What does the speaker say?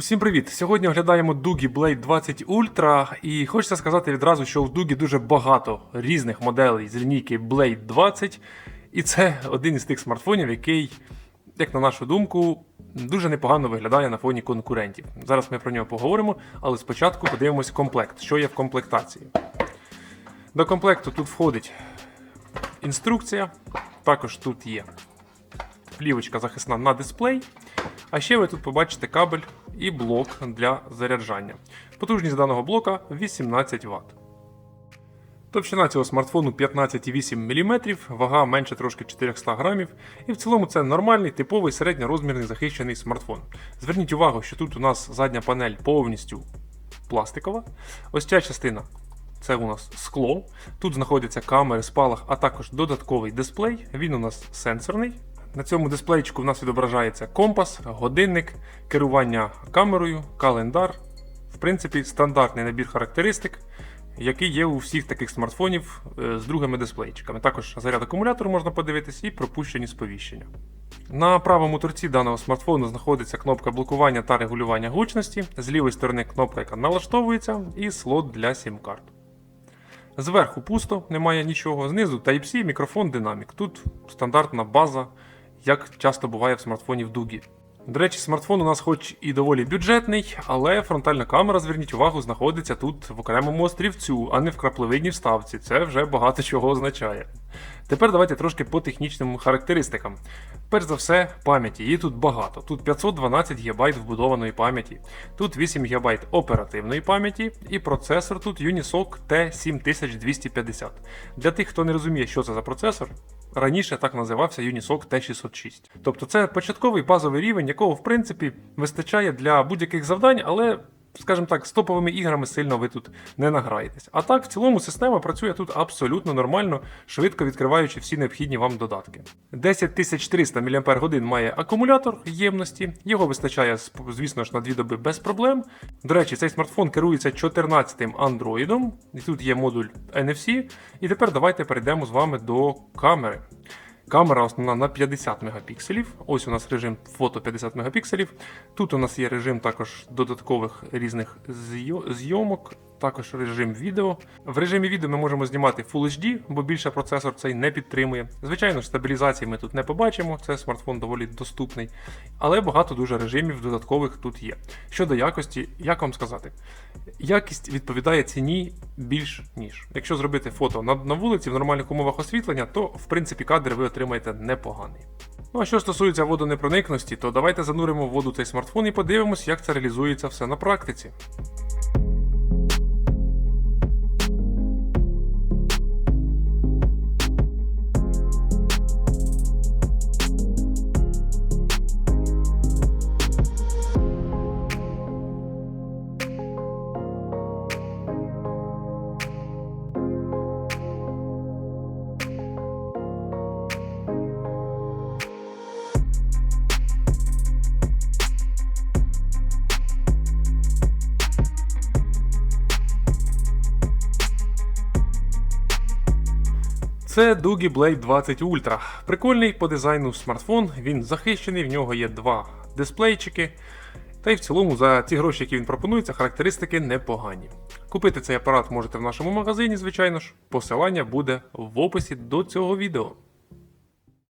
Усім привіт! Сьогодні оглядаємо Doogie Blade 20 Ultra і хочеться сказати відразу, що у Doogie дуже багато різних моделей з лінійки Blade 20, і це один із тих смартфонів, який, як на нашу думку, дуже непогано виглядає на фоні конкурентів. Зараз ми про нього поговоримо, але спочатку подивимось комплект, що є в комплектації. До комплекту тут входить інструкція, також тут є плівочка захисна на дисплей. А ще ви тут побачите кабель і блок для заряджання. Потужність даного блока 18 Вт. Товщина цього смартфону 15,8 мм, вага менше трошки 400 грамів, і в цілому це нормальний типовий середньорозмірний захищений смартфон. Зверніть увагу, що тут у нас задня панель повністю пластикова. Ось ця частина це у нас скло. Тут знаходяться камери, спалах, а також додатковий дисплей. Він у нас сенсорний. На цьому дисплейчику в нас відображається компас, годинник, керування камерою, календар. В принципі, стандартний набір характеристик, який є у всіх таких смартфонів е, з другими дисплейчиками. Також заряд акумулятору можна подивитись і пропущені сповіщення. На правому торці даного смартфону знаходиться кнопка блокування та регулювання гучності, з лівої сторони кнопка, яка налаштовується, і слот для сім-карт. Зверху пусто, немає нічого. Знизу Type-C, мікрофон, динамік. Тут стандартна база, як часто буває в смартфоні в Дугі. До речі, смартфон у нас хоч і доволі бюджетний, але фронтальна камера, зверніть увагу, знаходиться тут в окремому острівцю, а не в краплевидній вставці. Це вже багато чого означає. Тепер давайте трошки по технічним характеристикам. Перш за все, пам'яті. Її тут багато. Тут 512 ГБ вбудованої пам'яті, тут 8 ГБ оперативної пам'яті, і процесор тут Unisoc T7250. Для тих, хто не розуміє, що це за процесор, раніше так називався Unisoc T606. Тобто це початковий базовий рівень, якого в принципі вистачає для будь-яких завдань, але. Скажімо так, з топовими іграми сильно ви тут не награєтесь. А так, в цілому система працює тут абсолютно нормально, швидко відкриваючи всі необхідні вам додатки. 10300 мАч має акумулятор ємності, його вистачає, звісно ж, на дві доби без проблем. До речі, цей смартфон керується 14-м Android, і тут є модуль NFC. І тепер давайте перейдемо з вами до камери. Камера основна на 50 мегапікселів. Ось у нас режим фото 50 мегапікселів. Тут у нас є режим також додаткових різних зйомок, також режим відео. В режимі відео ми можемо знімати Full HD, бо більше процесор цей не підтримує. Звичайно стабілізації ми тут не побачимо, це смартфон доволі доступний. Але багато дуже режимів додаткових тут є. Щодо якості, як вам сказати, якість відповідає ціні більш ніж. Якщо зробити фото на, на вулиці в нормальних умовах освітлення, то в принципі кадр ви отримаєте непоганий. Ну а що стосується водонепроникності, то давайте зануримо в воду цей смартфон і подивимось, як це реалізується все на практиці. Це Doogie Blade 20 Ultra. Прикольний по дизайну смартфон, він захищений, в нього є два дисплейчики. Та й в цілому за ці гроші, які він пропонується, характеристики непогані. Купити цей апарат можете в нашому магазині, звичайно ж. Посилання буде в описі до цього відео.